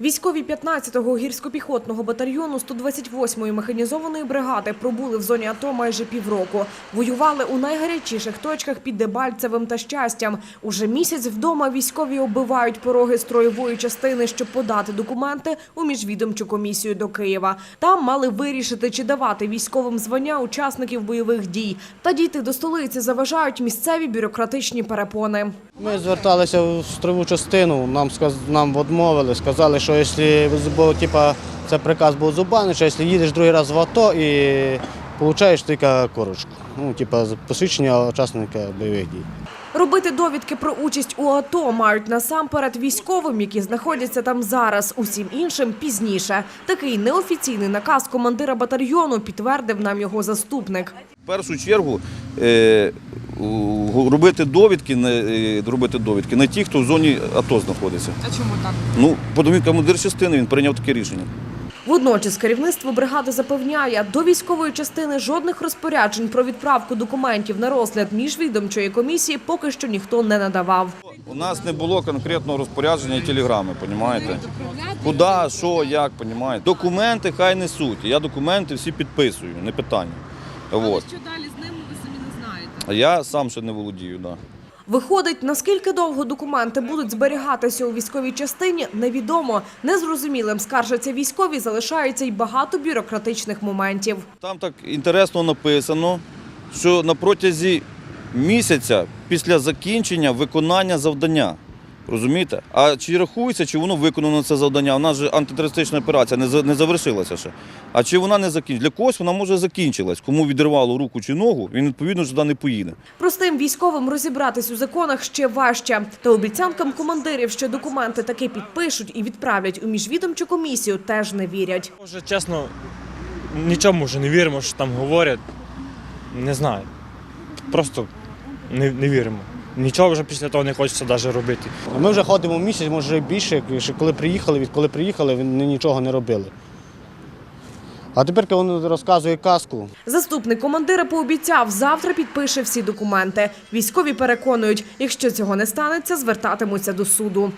Військові 15-го гірсько-піхотного батальйону 128-ї механізованої бригади пробули в зоні АТО майже півроку. Воювали у найгарячіших точках під Дебальцевим та Щастям. Уже місяць вдома військові оббивають пороги строєвої частини, щоб подати документи у міжвідомчу комісію до Києва. Там мали вирішити, чи давати військовим звання учасників бойових дій. Та дійти до столиці заважають місцеві бюрократичні перепони. Ми зверталися в строєву частину, нам нам відмовили, сказали, що якщо бо, типа, це приказ був зубаний, що якщо їдеш другий раз в АТО і отримуєш тільки корочку. Ну, типа посвідчення учасника бойових дій. Робити довідки про участь у АТО мають насамперед військовим, які знаходяться там зараз. Усім іншим пізніше. Такий неофіційний наказ командира батальйону підтвердив нам його заступник. В першу чергу е, робити довідки, не, робити довідки не ті, хто в зоні АТО знаходиться. А чому так? Ну, подумав командир частини, він прийняв таке рішення. Водночас керівництво бригади запевняє, до військової частини жодних розпоряджень про відправку документів на розгляд міжвідомчої комісії поки що ніхто не надавав. У нас не було конкретного розпорядження і телеграми, розумієте? Куди, що, як, розумієте? Документи хай несуть. Я документи всі підписую, не питання. Але От. А я сам ще не володію, так. Да. Виходить, наскільки довго документи будуть зберігатися у військовій частині, невідомо. Незрозумілим скаржаться військові, залишається й багато бюрократичних моментів. Там так інтересно написано, що на протязі місяця після закінчення виконання завдання. Розумієте? А чи рахується, чи воно виконано це завдання? У нас же антитерористична операція не за- не завершилася ще. А чи вона не закінчилась? Для когось вона може закінчилась. Кому відривало руку чи ногу, він відповідно ж туди не поїде. Простим військовим розібратись у законах ще важче. Та обіцянкам командирів, що документи таки підпишуть і відправлять у міжвідомчу комісію, теж не вірять. Може, чесно, нічому вже не віримо, що там говорять. Не знаю. Просто не, не віримо. Нічого вже після того не хочеться навіть робити. Ми вже ходимо місяць, може більше, ще коли приїхали, відколи приїхали, вони нічого не робили. А тепер він розказує казку, Заступник командира пообіцяв, завтра підпише всі документи. Військові переконують, якщо цього не станеться, звертатимуться до суду.